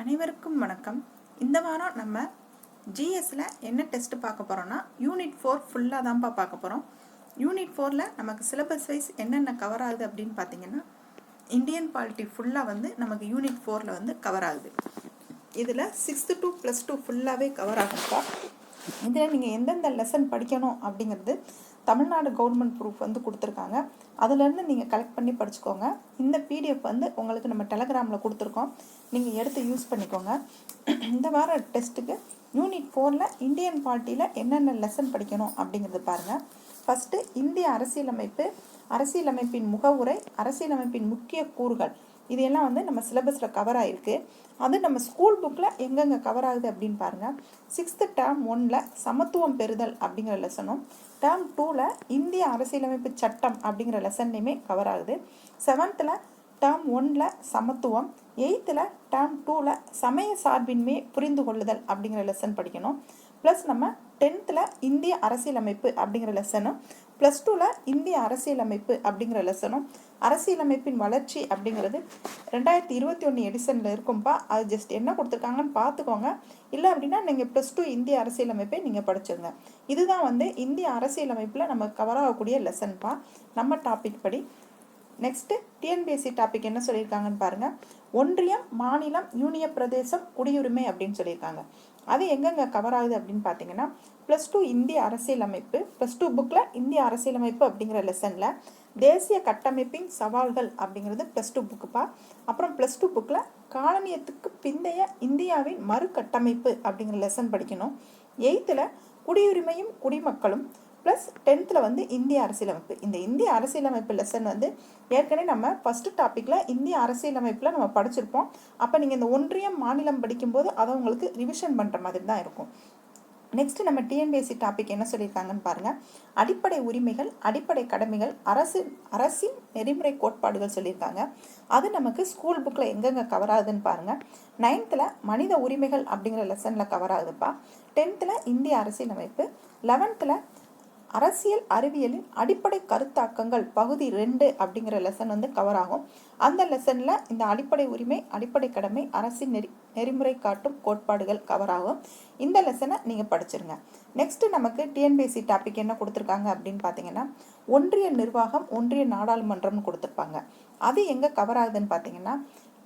அனைவருக்கும் வணக்கம். இந்த வாரம் நம்ம ஜிஎஸ்ல என்ன டெஸ்ட் பார்க்க போறோம்னா யூனிட் ஃபோர் ஃபுல்லாக தான்ப்பா பார்க்க போகிறோம் யூனிட் ஃபோரில் நமக்கு சிலபஸ் வைஸ் என்னென்ன கவர் ஆகுது அப்படின்னு பார்த்தீங்கன்னா இந்தியன் பாலிட்டி ஃபுல்லாக வந்து நமக்கு யூனிட் ஃபோரில் வந்து கவர் ஆகுது. இதில் சிக்ஸ்த்து டூ ப்ளஸ் டூ ஃபுல்லாகவே கவர் ஆகும்ப்பா இதில் நீங்கள் எந்தெந்த லெசன் படிக்கணும் அப்படிங்கிறது தமிழ்நாடு கவர்மெண்ட் ப்ரூஃப் வந்து கொடுத்துருக்காங்க. அதுலேருந்து நீங்கள் கலெக்ட் பண்ணி படிச்சுக்கோங்க. இந்த பிடிஎஃப் வந்து உங்களுக்கு நம்ம டெலகிராமில் கொடுத்துருக்கோம். நீங்கள் எடுத்து யூஸ் பண்ணிக்கோங்க. இந்த வார டெஸ்ட்டுக்கு யூனிட் ஃபோரில் இந்தியன் பார்ட்டியில் என்னென்ன லெசன் படிக்கணும் அப்படிங்கிறது பாருங்கள் ஃபஸ்ட்டு இந்திய அரசியலமைப்பு அரசியலமைப்பின் முகவுரை அரசியலமைப்பின் முக்கிய கூறுகள். இது எல்லாம் வந்து நம்ம சிலபஸில் கவர் ஆகிருக்கு அது நம்ம ஸ்கூல் புக்கில் எங்கெங்கே கவர் ஆகுது அப்படின்னு பாருங்கள் சிக்ஸ்த்து டேர்ம் ஒனில் சமத்துவம் பெறுதல் அப்படிங்கிற லெசனும் டேர்ம் டூவில் இந்திய அரசியலமைப்பு சட்டம் அப்படிங்கிற லெசன்லையுமே கவர் ஆகுது. செவன்த்தில் டேர்ம் ஒனில் சமத்துவம் எயித்தில் டேர்ம் டூவில் சமய சார்பின்மை புரிந்து கொள்ளுதல் அப்படிங்கிற லெசன் படிக்கணும். ப்ளஸ் நம்ம டென்த்தில் இந்திய அரசியலமைப்பு அப்படிங்கிற லெசனும் ப்ளஸ் டூவில் இந்திய அரசியலமைப்பு அப்படிங்கிற லெசனும் அரசியலமைப்பின் வளர்ச்சி அப்படிங்கிறது ரெண்டாயிரத்தி இருபத்தி ஒன்று எடிசனில் இருக்கும்பா. அது ஜஸ்ட் என்ன கொடுத்துருக்காங்கன்னு பார்த்துக்கோங்க. இல்லை அப்படின்னா நீங்கள் ப்ளஸ் டூ இந்திய அரசியலமைப்பை நீங்கள் படிச்சிருங்க. இதுதான் வந்து இந்திய அரசியலமைப்பில் நம்ம கவர் ஆகக்கூடிய லெசன்ப்பா நம்ம டாபிக் படி. நெக்ஸ்ட்டு டிஎன்பிஎஸ்சி டாபிக் என்ன சொல்லியிருக்காங்கன்னு பாருங்கள் ஒன்றியம் மாநிலம் யூனிய பிரதேசம் குடியுரிமை அப்படின்னு சொல்லியிருக்காங்க. அது எங்கெங்கே கவர் ஆகுது அப்படின்னு பார்த்தீங்கன்னா ப்ளஸ் டூ இந்திய அரசியலமைப்பு ப்ளஸ் டூ புக்கில் இந்திய அரசியலமைப்பு அப்படிங்கிற லெசனில் தேசிய கட்டமைப்பின் சவால்கள் அப்படிங்கிறது ப்ளஸ் டூ புக்குப்பா அப்புறம் ப்ளஸ் டூ புக்கில் காலனியத்துக்கு பிந்தைய இந்தியாவின் மறுகட்டமைப்பு அப்படிங்கிற லெசன் படிக்கணும். எயித்தில் குடியுரிமையும் குடிமக்களும் ப்ளஸ் டென்த்தில் வந்து இந்திய அரசியலமைப்பு. இந்த இந்திய அரசியலமைப்பு லெசன் வந்து ஏற்கனவே நம்ம ஃபஸ்ட்டு டாப்பிக்கில் இந்திய அரசியலமைப்பில் நம்ம படிச்சிருப்போம். அப்போ நீங்கள் இந்த ஒன்றியம் மாநிலம் படிக்கும்போது அதை உங்களுக்கு ரிவிஷன் பண்ணுற மாதிரி தான் இருக்கும். நெக்ஸ்ட் நம்ம டிஎன்பிஎஸ்சி டாபிக் என்ன சொல்லியிருக்காங்கன்னு பாருங்கள் அடிப்படை உரிமைகள் அடிப்படை கடமைகள் அரசு அரசின் நெறிமுறை கோட்பாடுகள் சொல்லியிருக்காங்க. அது நமக்கு ஸ்கூல் புக்கில் எங்கெங்கே கவர் ஆகுதுன்னு பாருங்கள் நைன்த்தில் மனித உரிமைகள் அப்படிங்கிற லெசனில் கவர் ஆகுதுப்பா. டென்த்தில் இந்திய அரசியலமைப்பு. லெவன்த்தில் அரசியல் அறிவியலின் அடிப்படை கருத்தாக்கங்கள் பகுதி ரெண்டு அப்படிங்கிற லெசன் வந்து கவர் ஆகும். அந்த லெசனில் இந்த அடிப்படை உரிமை அடிப்படை கடமை அரசின் நெறி நெறிமுறை காட்டும் கோட்பாடுகள் கவர் ஆகும். இந்த லெசனை நீங்கள் படிச்சிருங்க. நெக்ஸ்ட்டு நமக்கு டிஎன்பிஎஸ்சி டாபிக் என்ன கொடுத்துருக்காங்க அப்படின்னு பார்த்தீங்கன்னா ஒன்றிய நிர்வாகம் ஒன்றிய நாடாளுமன்றம்னு கொடுத்துருப்பாங்க. அது எங்கே கவர் ஆகுதுன்னு பார்த்தீங்கன்னா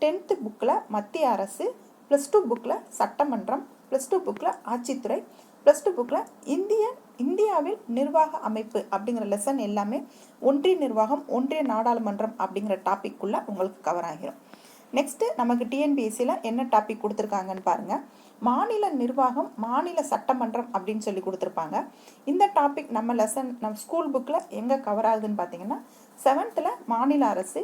டென்த்து புக்கில் மத்திய அரசு ப்ளஸ் டூ புக்கில் சட்டமன்றம் ப்ளஸ் டூ புக்கில் ஆட்சித்துறை ப்ளஸ் டூ புக்கில் இந்திய இந்தியாவில் நிர்வாக அமைப்பு அப்படிங்கிற லெசன் எல்லாமே ஒன்றிய நிர்வாகம் ஒன்றிய நாடாளுமன்றம் அப்படிங்கிற டாபிக்குள்ளே உங்களுக்கு கவர் ஆகிரும். நெக்ஸ்ட்டு நமக்கு டிஎன்பிஎஸ்சியில் என்ன டாபிக் கொடுத்துருக்காங்கன்னு பாருங்கள் மாநில நிர்வாகம் மாநில சட்டமன்றம் அப்படின்னு சொல்லி கொடுத்துருப்பாங்க. இந்த டாபிக் நம்ம லெசன் நம்ம ஸ்கூல் புக்கில் எங்கே கவர் ஆகுதுன்னு பார்த்தீங்கன்னா செவன்த்தில் மாநில அரசு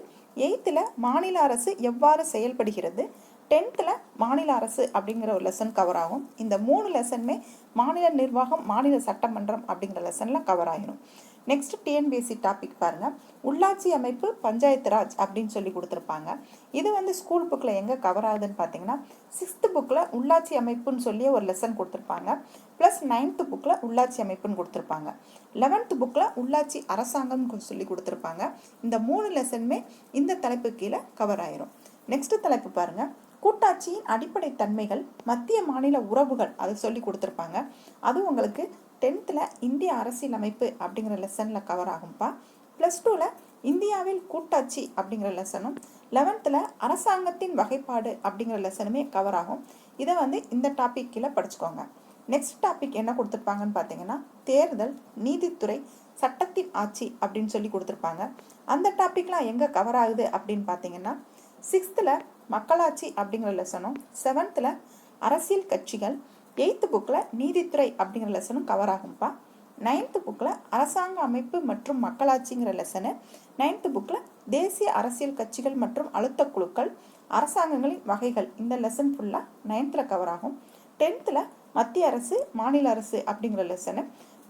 எயித்தில் மாநில அரசு எவ்வாறு செயல்படுகிறது டென்த்தில் மாநில அரசு அப்படிங்கிற ஒரு லெசன் கவர் ஆகும். இந்த மூணு லெசனுமே மாநில நிர்வாகம் மாநில சட்டமன்றம் அப்படிங்கிற லெசனில் கவர் ஆகிடும் நெக்ஸ்ட் டிஎன்பிஎஸ்சி டாபிக் பாருங்கள் உள்ளாட்சி அமைப்பு பஞ்சாயத்து ராஜ் அப்படின்னு சொல்லி கொடுத்துருப்பாங்க. இது வந்து ஸ்கூல் புக்கில் எங்கே கவர் ஆகுதுன்னு பார்த்தீங்கன்னா சிக்ஸ்த்து புக்கில் உள்ளாட்சி அமைப்புன்னு சொல்லி ஒரு லெசன் கொடுத்துருப்பாங்க. ப்ளஸ் நைன்த்து புக்கில் உள்ளாட்சி அமைப்புன்னு கொடுத்துருப்பாங்க. லெவன்த்து புக்கில் உள்ளாட்சி அரசாங்கம்னு சொல்லி கொடுத்துருப்பாங்க. இந்த மூணு லெசனுமே இந்த தலைப்பு கீழே கவர் ஆயிரும். நெக்ஸ்ட் தலைப்பு பாருங்கள் கூட்டாட்சியின் அடிப்படை தன்மைகள் மத்திய மாநில உறவுகள் அதை சொல்லி கொடுத்துருப்பாங்க. அது உங்களுக்கு டென்த்தில் இந்திய அரசியலமைப்பு அப்படிங்கிற லெசனில் கவர் ஆகும்ப்பா. ப்ளஸ் டூவில் இந்தியாவில் கூட்டாட்சி அப்படிங்கிற லெசனும் லெவன்த்தில் அரசாங்கத்தின் வகைப்பாடு அப்படிங்கிற லெசனுமே கவர் ஆகும். இதை வந்து இந்த டாபிக் கீழே படிச்சுக்கோங்க. நெக்ஸ்ட் டாபிக் என்ன கொடுத்துருப்பாங்கன்னு பார்த்தீங்கன்னா தேர்தல் நீதித்துறை சட்டத்தின் ஆட்சி அப்படின்னு சொல்லி கொடுத்துருப்பாங்க. அந்த டாபிக்லாம் எங்கே கவர் ஆகுது அப்படின்னு பார்த்தீங்கன்னா சிக்ஸ்த்தில் மக்களாட்சி அப்படிங்கிற லெசனும் செவன்த்தில் அரசியல் கட்சிகள் எயித்து புக்கில் நீதித்துறை அப்படிங்கிற லெசனும் கவர் ஆகும்ப்பா நைன்த்து புக்கில் அரசாங்க அமைப்பு மற்றும் மக்களாட்சிங்கிற லெசனு நைன்த்து புக்கில் தேசிய அரசியல் கட்சிகள் மற்றும் அழுத்த குழுக்கள் அரசாங்கங்களின் வகைகள் இந்த லெசன் ஃபுல்லாக நைன்த்தில் கவர் ஆகும். டென்த்தில் மத்திய அரசு மாநில அரசு அப்படிங்கிற லெசனு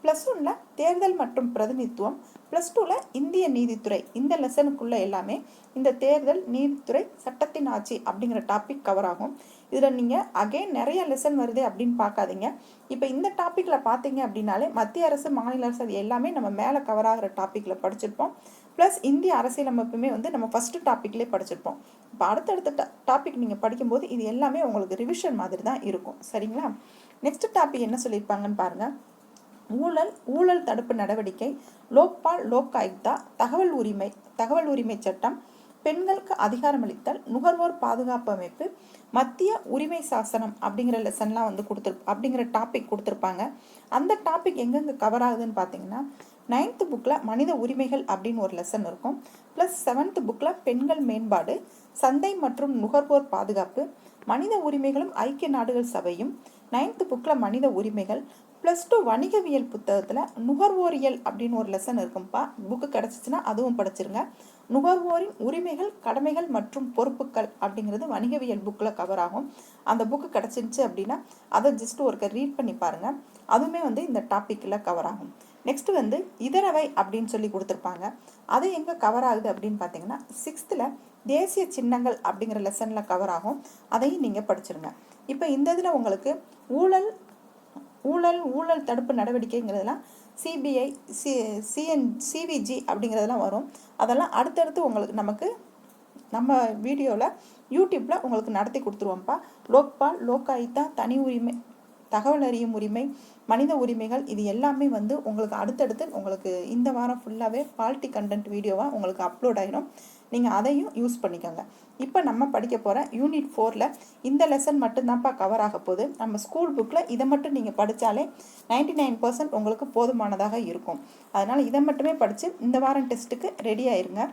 ப்ளஸ் ஒனில் தேர்தல் மற்றும் பிரதிநிதித்துவம். ப்ளஸ் டூவில் இந்திய நீதித்துறை. இந்த லெசனுக்குள்ளே எல்லாமே இந்த தேர்தல் நீதித்துறை சட்டத்தின் ஆட்சி அப்படிங்கிற டாபிக் கவர் ஆகும். இதில் நீங்கள் அகைன் நிறைய லெசன் வருது அப்படின்னு பார்க்காதீங்க. இப்போ இந்த டாப்பிக்கில் பார்த்தீங்க அப்படின்னாலே மத்திய அரசு மாநில அரசு அது எல்லாமே நம்ம மேலே கவர் ஆகிற டாப்பிக்கில் படிச்சிருப்போம். ப்ளஸ் இந்திய அரசியலமைப்புமே வந்து நம்ம ஃபஸ்ட்டு டாப்பிக்லேயே படிச்சிருப்போம். இப்போ அடுத்தடுத்த டா டாபிக் நீங்கள் படிக்கும்போது இது எல்லாமே உங்களுக்கு ரிவிஷன் மாதிரி தான் இருக்கும். சரிங்களா? நெக்ஸ்ட் டாபிக் என்ன சொல்லியிருப்பாங்கன்னு பாருங்கள் ஊழல் ஊழல் தடுப்பு நடவடிக்கை லோக்பால் லோக் ஆயுக்தா தகவல் உரிமை தகவல் உரிமை சட்டம் பெண்களுக்கு அதிகாரமளித்தல் நுகர்வோர் பாதுகாப்பு அமைப்பு மத்திய உரிமை சாசனம் அப்படிங்கிற லெசன்லாம் வந்து கொடுத்துரு அப்படிங்கிற டாபிக் கொடுத்துருப்பாங்க. அந்த டாபிக் எங்கெங்கே கவர் ஆகுதுன்னு பார்த்தீங்கன்னா நைன்த்து புக்கில் மனித உரிமைகள் அப்படின்னு ஒரு லெசன் இருக்கும். ப்ளஸ் செவன்த்து புக்கில் பெண்கள் மேம்பாடு சந்தை மற்றும் நுகர்வோர் பாதுகாப்பு மனித உரிமைகளும் ஐக்கிய நாடுகள் சபையும் நைன்த்து புக்கில் மனித உரிமைகள் ப்ளஸ் டூ வணிகவியல் புத்தகத்தில் நுகர்வோரியல் அப்படின்னு ஒரு லெசன் இருக்கும்ப்பா புக்கு கிடச்சிச்சின்னா அதுவும் படிச்சிருங்க. நுகர்வோரின் உரிமைகள் கடமைகள் மற்றும் பொறுப்புகள் அப்படிங்கிறது வணிகவியல் புக்கில் கவர் ஆகும். அந்த புக்கு கிடச்சிருச்சு அப்படின்னா அதை ஜஸ்ட் ஒருக்க ரீட் பண்ணி பாருங்கள் அதுவுமே வந்து இந்த டாப்பிக்கில் கவர் ஆகும். நெக்ஸ்ட் வந்து இதரவை அப்படின்னு சொல்லி கொடுத்துருப்பாங்க. அது எங்கே கவர் ஆகுது அப்படின்னு பார்த்தீங்கன்னா சிக்ஸ்த்தில் தேசிய சின்னங்கள் அப்படிங்கிற லெசனில் கவர் ஆகும். அதையும் நீங்கள் படிச்சிருங்க. இப்போ இந்த இதில் உங்களுக்கு ஊழல் ஊழல் ஊழல் தடுப்பு நடவடிக்கைங்கிறதெல்லாம் சிபிஐ சி சிஎன் சிவிஜி அப்படிங்கிறதெல்லாம் வரும். அதெல்லாம் அடுத்தடுத்து உங்களுக்கு நமக்கு நம்ம வீடியோவில் யூடியூப்பில் உங்களுக்கு நடத்தி கொடுத்துருவோம்ப்பா. லோக்பால் லோக்காயுத்தா தனி உரிமை தகவல் அறியும் உரிமை மனித உரிமைகள் இது எல்லாமே வந்து உங்களுக்கு அடுத்தடுத்து உங்களுக்கு இந்த வாரம் ஃபுல்லாகவே பால்ட்டி கண்டென்ட் வீடியோவாக உங்களுக்கு அப்லோட் ஆகிடும் நீங்கள் அதையும் யூஸ் பண்ணிக்கோங்க. இப்போ நம்ம படிக்க போகிற யூனிட் ஃபோரில் இந்த லெசன் மட்டும்தான்ப்பா கவர் ஆக போகுது. நம்ம ஸ்கூல் புக்கில் இதை மட்டும் நீங்கள் படித்தாலே நைன்டி நைன் பர்சன்ட் உங்களுக்கு போதுமானதாக இருக்கும். அதனால் இதை மட்டுமே படித்து இந்த வாரம் டெஸ்ட்டுக்கு ரெடி ஆயிருங்க.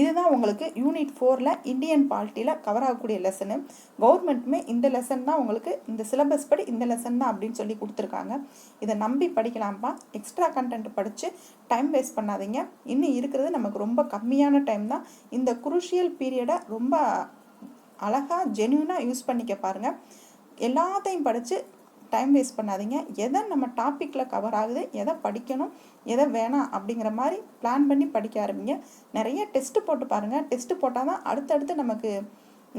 இதுதான் உங்களுக்கு யூனிட் ஃபோரில் இந்தியன் பாலிட்டியில் கவர் ஆகக்கூடிய லெசனு கவர்மெண்ட்டுமே இந்த லெசன் தான் உங்களுக்கு இந்த சிலபஸ் படி இந்த லெசன் தான் அப்படின்னு சொல்லி கொடுத்துருக்காங்க. இதை நம்பி படிக்கலாம்ப்பா. எக்ஸ்ட்ரா கண்டென்ட் படித்து டைம் வேஸ்ட் பண்ணாதீங்க. இன்னும் இருக்கிறது நமக்கு ரொம்ப கம்மியான டைம் தான். இந்த குருஷியல் பீரியடை ரொம்ப அழகாக ஜென்யூனாக யூஸ் பண்ணிக்க பாருங்கள் எல்லாத்தையும் படித்து டைம் வேஸ்ட் பண்ணாதீங்க. எதை நம்ம டாப்பிக்கில் கவர் ஆகுது எதை படிக்கணும் எதை வேணாம் அப்படிங்கிற மாதிரி பிளான் பண்ணி படிக்க ஆரம்பிங்க. நிறைய டெஸ்ட்டு போட்டு பாருங்கள் டெஸ்ட்டு போட்டால் தான் அடுத்தடுத்து நமக்கு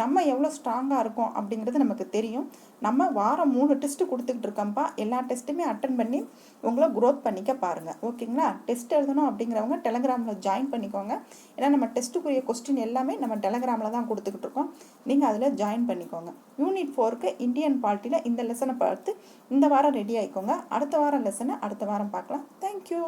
நம்ம எவ்வளோ ஸ்ட்ராங்காக இருக்கோம் அப்படிங்கிறது நமக்கு தெரியும். நம்ம வாரம் மூணு டெஸ்ட்டு கொடுத்துக்கிட்டு இருக்கோம்ப்பா. எல்லா டெஸ்ட்டுமே அட்டன் பண்ணி உங்களை க்ரோத் பண்ணிக்க பாருங்கள் ஓகேங்களா டெஸ்ட் எழுதணும் அப்படிங்கிறவங்க டெலகிராமில் ஜாயின் பண்ணிக்கோங்க. ஏன்னா நம்ம டெஸ்ட்டுக்குரிய கொஸ்டின் எல்லாமே நம்ம டெலகிராமில் தான் கொடுத்துக்கிட்டு இருக்கோம். நீங்கள் அதில் ஜாயின் பண்ணிக்கோங்க. யூனிட் ஃபோருக்கு இந்தியன் பாலிட்டியில் இந்த லெசனை பார்த்து இந்த வாரம் ரெடி ஆகிக்கோங்க அடுத்த வாரம் லெசனை அடுத்த வாரம் பார்க்கலாம். தேங்க்யூ